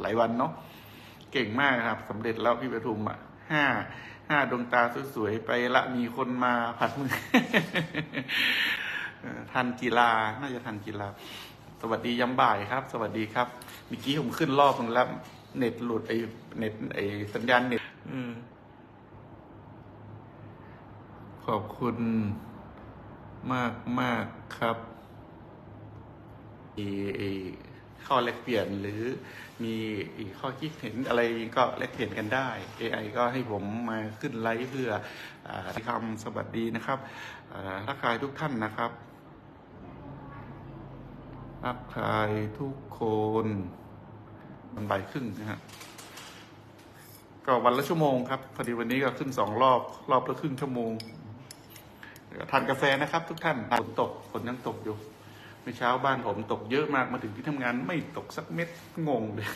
หลายวันเนาะเก่งมากครับสำเร็จแล้วพี่ประทุมอะห้าห้าดวงตาสวยๆไปละมีคนมาผัดมือทันกีฬาน่าจะทันกีฬา สวัสดียามบ่ายครับ สวัสดีครับเมื่อกี้ผมขึ้นรอบนึงแล้ว เน็ตหลุดไอ้เน็ตไอ้สัญญาณเน็ตอขอบคุณมากมากครับมีไอ้ ข้อแลกเปลี่ยนหรือมีอีกข้อคิดเห็นอะไรก็แลกเปลี่ยนกันได้ AI ก็ให้ผมมาขึ้นไลฟ์เพื่ออคำสวัสดีนะครับอ่าทักทายทุกท่านนะครับทักทายทุกคนมันบ่ายครึ่งนะฮะก็วันละชั่วโมงครับพอดีวันนี้ก็ขึ้นสองรอบรอบละครึ่งชั่วโมงทานกาแฟนะครับ ทุกท่านฝนตกฝนยังตกอยู่ เมื่อเช้าบ้านผมตกเยอะมากมาถึงที่ทำงานไม่ตกสักเม็ดงงเลย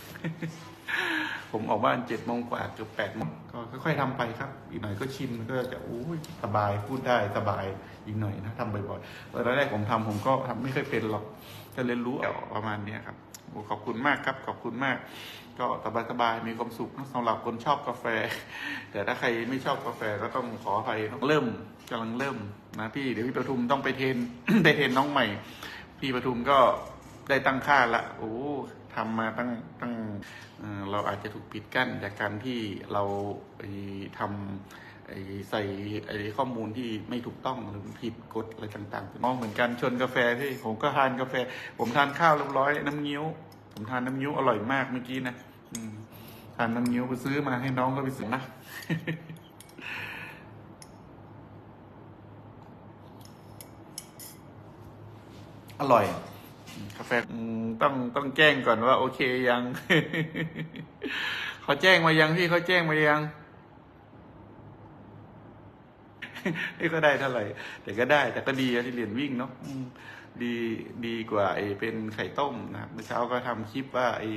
ผมออกบ้านเจ็ดโมงกว่าเกือบแปดโมงก็ค่อยๆทำไปครับ อีกหน่อยก็ชินก็จะอู้ยสบายพูดได้สบายอีกหน่อยนะทำบ่อยๆตอนแรกผมทำผมก็ทำไม่เคยเป็นหรอกจะเรียนรู้เอาประมาณนี้ครับขอบคุณมากครับขอบคุณมาก ก็สบายๆมีความสุขสำหรับคนชอบกาแฟ แต่ถ้าใครไม่ชอบกาแฟก็ต้องขออภัยเริ่มกำลังเริ่มนะพี่เดี๋ยวพี่ประทุมต้องไปเทนไปเทนน้องใหม่ พี่ปทุมก็ได้ตั้งค่าละโอ้ทำมาตั้งตั้งเเราอาจจะถูกปิดกั้นจากการที่เราทำใส่ไอ้ข้อมูลที่ไม่ถูกต้องหรือผิดกฎอะไรต่างๆมองเหมือนกันชนกาแฟที่ผมก็ทานกาแฟ ผมทานข้าวเรียบร้อยน้ำเงี้ยว ผมทานน้ำเงี้ยวอร่อยมากเมื่อกี้นะทานน้ำเงี้ยวไปซื้อมาให้น้องก็ไปซื้อนะ อร่อยกาแฟอืมต้องต้องแจ้งก่อนว่า โอเคยังเขาแจ้งมายังพี่เขาแจ้งมายังนี่ก็ได้เท่าไหร่ แต่ก็ได้ แต่ก็ดีอะที่เรียนวิ่งเนาะอืมดีดีกว่าไอ้เป็นไข่ต้มนะครับเมื่อเช้าก็ทำคลิปว่าไอ้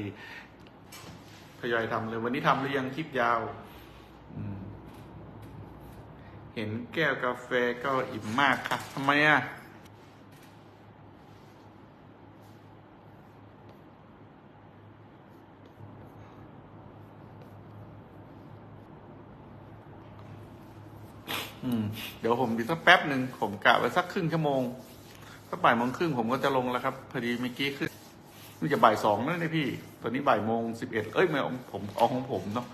ทยอยทำเลย วันนี้ทำหรือยังคลิปยาวอืมเห็นแก้วกาแฟก็อิ่มมากค่ะทำไมอะ อืม เดี๋ยวผมอีกสักแป๊บหนึ่งผมกะไว้สักครึ่งชั่วโมงสักบ่ายโมงครึ่งผมก็จะลงแล้วครับพอดีเมื่อกี้ขึ้นนี่จะบ่ายสองแล้วนี่พี่ ตอนนี้บ่ายโมงสิบเอ็ดเอ้ยไม่เอาผมเอาของผมเนาะ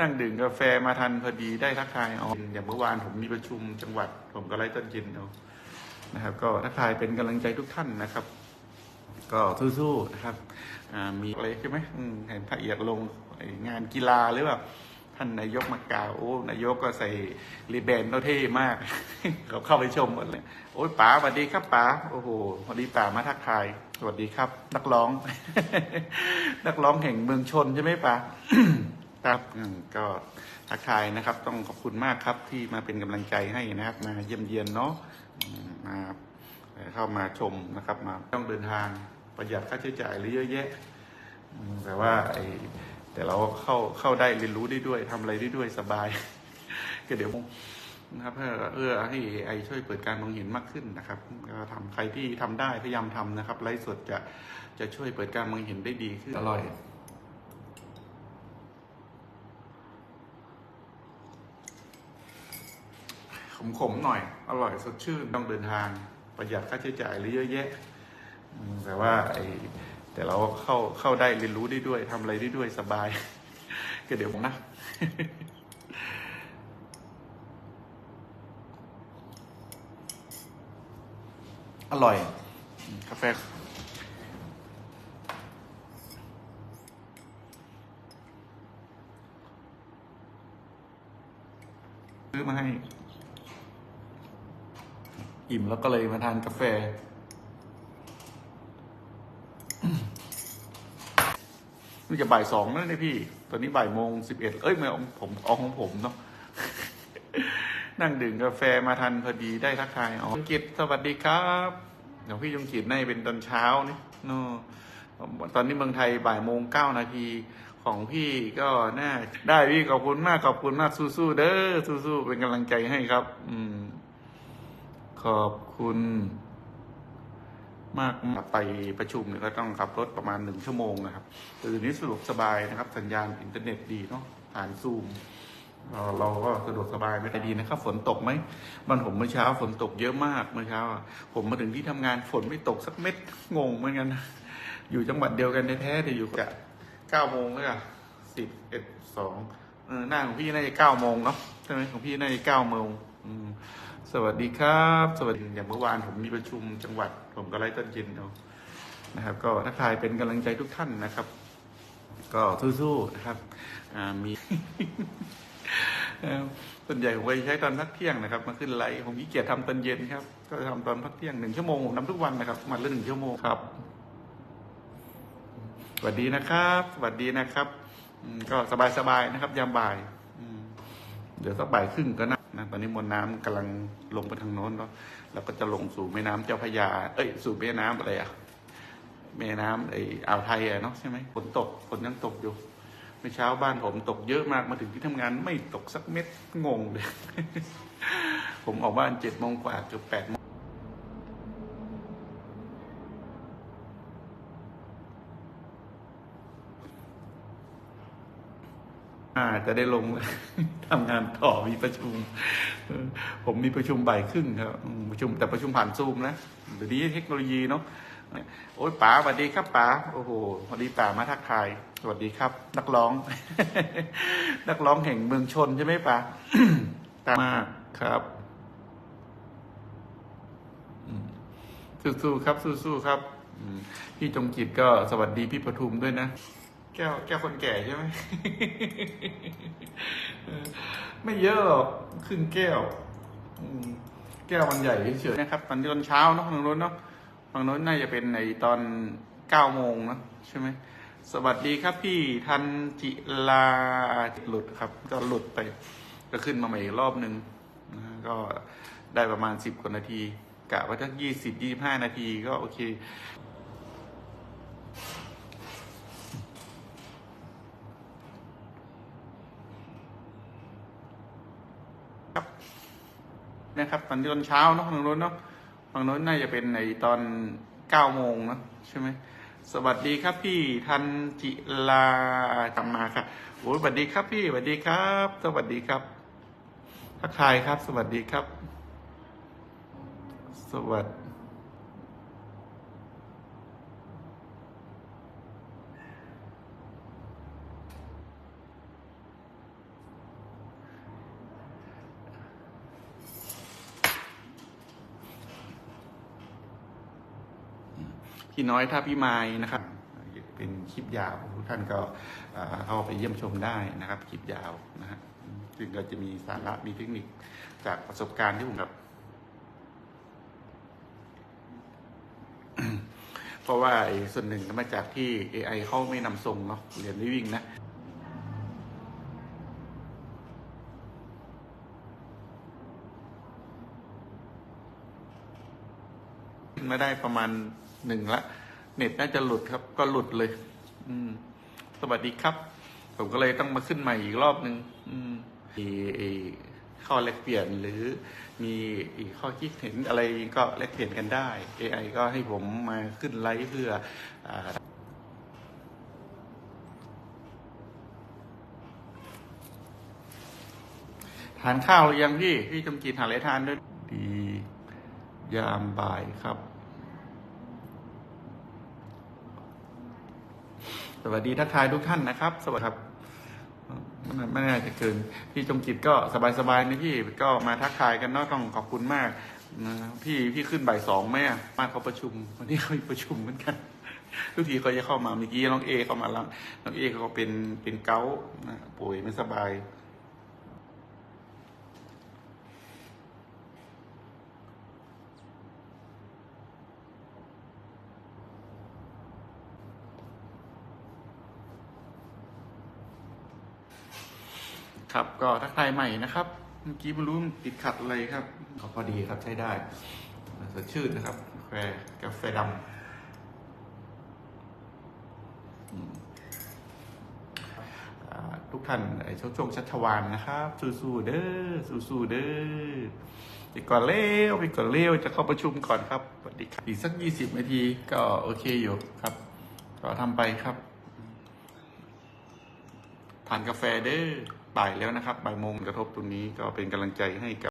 นั่งดื่มกาแฟมาทันพอดีได้ทักทายเอาอย่างเมื่อวานผมมีประชุมจังหวัด ผมก็ไล่ต้นเย็นเอานะครับ ก็ทักทายเป็นกำลังใจทุกท่านนะครับ ก็สู้ๆนะครับมีอะไรใช่ไหมเห็นพระเอียดลงงานกีฬาหรือแบบ ท่านนายกมากล่าวโอ้นายกก็ใส่รีแบนเขาเท่มาก เขาเข้าไปชมหมดเลย โอ้ยป๋าสวัสดีครับป๋าโอ้โหพอดีป๋ามาทักทาย สวัสดีครับ นักร้อง นักร้องแห่งเมืองชนใช่ไหมป๋าครับก็ทักทายนะครับ ต้องขอบคุณมากครับที่มาเป็นกำลังใจให้นะครับ มาเยี่ยมเยียนเนาะมาเข้ามาชมนะครับ มาต้องเดินทางประหยัดค่าใช้จ่ายหรือเยอะแยะ แต่ว่าไอ แต่เราเข้าเข้าได้เรียนรู้ได้ด้วยทำอะไรได้ด้วยสบาย ก็เดี๋ยวนะครับเพื่อเพื่อให้ไอช่วยเปิดการมองเห็นมากขึ้นนะครับก็ทำใครที่ทำได้พยายามทำนะครับไลฟ์สดจะจะช่วยเปิดการมองเห็นได้ดีขึ้นอร่อยขมๆหน่อย อร่อยสดชื่นต้องเดินทางประหยัดค่าใช้จ่ายหรือเยอะแยะอืมแต่ว่าไอ แต่เราเข้าเข้าได้เรียนรู้ได้ด้วยทำอะไรได้ด้วยสบาย ก็เดี๋ยวผมนะอร่อย กาแฟ ซื้อมาให้ อิ่มแล้วก็เลยมาทานกาแฟ นี่จะบ่ายสองแล้วนี่พี่ ตอนนี้บ่ายโมงสิบเอ็ดเอ้ยไม่เอาผมเอาของผมเนาะนั่งดื่มกาแฟมาทันพอดีได้ทักทายอ๋อจงกิจสวัสดีครับเดี๋ยวพี่ยงกิจในเป็นตอนเช้านี่เนาะตอนนี้เมืองไทยบ่ายโมงเก้านาทีของพี่ก็น่าได้พี่ขอบคุณมากขอบคุณมากสู้ๆเด้อสู้ๆเป็นกำลังใจให้ครับ อืม ขอบคุณ มากไปประชุมเนี่ยก็ต้องขับรถประมาณหนึ่งชั่วโมงนะครับแต่เดี๋ยวนี้สะดวกสบายนะครับ สัญญาณอินเทอร์เน็ตดีเนาะผ่านซูมเราเราก็สะดวกสบายไม่ได้ดีนะครับ ฝนตกไหมบ้านผมเมื่อเช้าฝนตกเยอะมากเมื่อเช้าผมมาถึงที่ทำงานฝนไม่ตกสักเม็ดงงเหมือนกันอยู่จังหวัดเดียวกันแท้ๆแต่อยู่กะเก้าโมงเลยอะสิบเอ็ดสองเออหน้าของพี่น่าจะเก้าโมงเนาะใช่ไหมของพี่น่าจะเก้าโมงอืม สวัสดีครับ สวัสดีอย่างเมื่อวานผมมีประชุมจังหวัด ผมก็ไล่ต้นเย็นเนาะนะครับ ก็ทักทายเป็นกำลังใจทุกท่านนะครับ ก็สู้ๆนะครับมีส่วนใหญ่ผมไปใช้ตอนพักเที่ยงนะครับมาขึ้นไลฟ์ผมขี้เกียจทำตอนเย็นครับ ก็ทำตอนพักเที่ยงหนึ่งชั่วโมงผมทำทุกวันนะครับวันละหนึ่งชั่วโมงครับสวัสดีนะครับ สวัสดีนะครับก็สบายๆนะครับ ยามบ่ายเดี๋ยวสักบ่ายครึ่งก็นะ นะตอนนี้มวลน้ำกำลังลงไปทางโน้นเนาะแล้วก็จะลงสู่แม่น้ำเจ้าพระยา เอ้ย สู่แม่น้ำอะไรอะแม่น้ำไอ้อ่าวไทยอะเนาะใช่ไหมฝนตกฝนยังตกอยู่เมื่อเช้าบ้านผมตกเยอะมากมาถึงที่ทำงานไม่ตกสักเม็ดงงเลย ผมออกบ้านเจ็ดโมงกว่าเกือบแปดโมงาจะได้ลงทำงานต่อมีประชุม ผมมีประชุมบ่ายครึ่งครับประชุมแต่ประชุมผ่านซูมนะเดี๋ยวนี้เทคโนโลยีเนาะโอ้ยป๋าสวัสดีครับป๋าโอ้โหสวัสดีป๋ามาทักทายสวัสดีครับ นักร้อง นักร้องแห่งเมืองชนใช่ไหมป๋าตามมากครับสู้ๆครับ สู้ๆครับพี่จงจิตก็สวัสดีพี่ประทุมด้วยนะ แก้วแก้วคนแก่ใช่ไหมไม่เยอะหรอกครึ่งแก้วแก้วมันใหญ่เฉยๆนะครับ ตอนตอนเช้าเนาะทางโน้นเนาะทางโน้นน่าจะเป็นในตอนเก้าโมงเนะใช่ไหมสวัสดีครับพี่ทันจิลาหลุดครับ ก็หลุดไปก็ขึ้นมาใหม่อีกรอบหนึ่งก็ได้ประมาณสิบกว่านาทีกะว่าถ้ายี่สิบยี่ห้านาทีก็โอเค นะครับ ตอนตอนเช้าเนาะฝั่งนู้นเนาะฝั่งนู้นน่าจะเป็นในตอนเก้าโมงเนะใช่ไหมสวัสดีครับพี่ทันจิลากลับมาครับโอ้ยสวัสดีครับพี่สวัสดีครับ สวัสดีครับทักทายครับ สวัสดีครับ สวัสดี พี่น้อยท่าพิมายนะครับ เป็นคลิปยาวทุกท่านก็เข้าไปเยี่ยมชมได้นะครับคลิปยาวนะฮะซึ่งก็จะมีสาระมีเทคนิคจากประสบการณ์ที่ผมกับ เพราะว่าส่วนหนึ่งก็มาจากที่ AI เขาไม่นำทรงเนาะเรียนรีวิ่งนะ มาได้ประมาณหนึ่งละเน็ตน่าจะหลุดครับ ก็หลุดเลย อืม สวัสดีครับ ผมก็เลยต้องมาขึ้นใหม่อีกรอบหนึ่งอืมมีข้อแลกเปลี่ยนหรือมีอีกข้อคิดเห็นอะไรก็แลกเปลี่ยนกันได้ AI ก็ให้ผมมาขึ้นไลฟ์เพื่ออาทานข้าวยังพี่ พี่จำกินหาอะไรทานด้วย ดี ยามบ่ายครับ สวัสดีทักทายทุกท่านนะครับ สวัสดีครับไม่น่าไม่น่จะเกินพี่จงจิตก็สบายๆนะพี่ก็มาทักทายกันเนาะต้องขอบคุณมากนะพี่พี่ขึ้นบ่ายสองไหมอะมาเขาประชุม วันนี้เขามีประชุมเหมือนกัน ทุกทีเขาจะเข้ามาเมื่อกี้น้องเอเข้ามาแล้วน้องเอเขาเป็นเป็นเกาป่วยไม่สบาย ครับก็ทักทายใหม่นะครับ เมื่อกี้ไม่รู้ติดขัดอะไรครับก็พอดีครับใช้ได้สดชื่นนะครับกาแฟกาแฟดำทุกท่านไอช่วงช่วงชัชวานนะครับ สู้ๆเด้อสู้ๆเด้อไปก่อนเร็วไปก่อนเร็วจะเข้าประชุมก่อนครับสวัสดีครับอีกสักยี่สิบนาทีก็โอเคอยู่ครับ ก็ทำไปครับทานกาแฟเด้อ บ่ายแล้วนะครับบ่ายโมงกระทบตรงนี้ก็เป็นกำลังใจให้กับ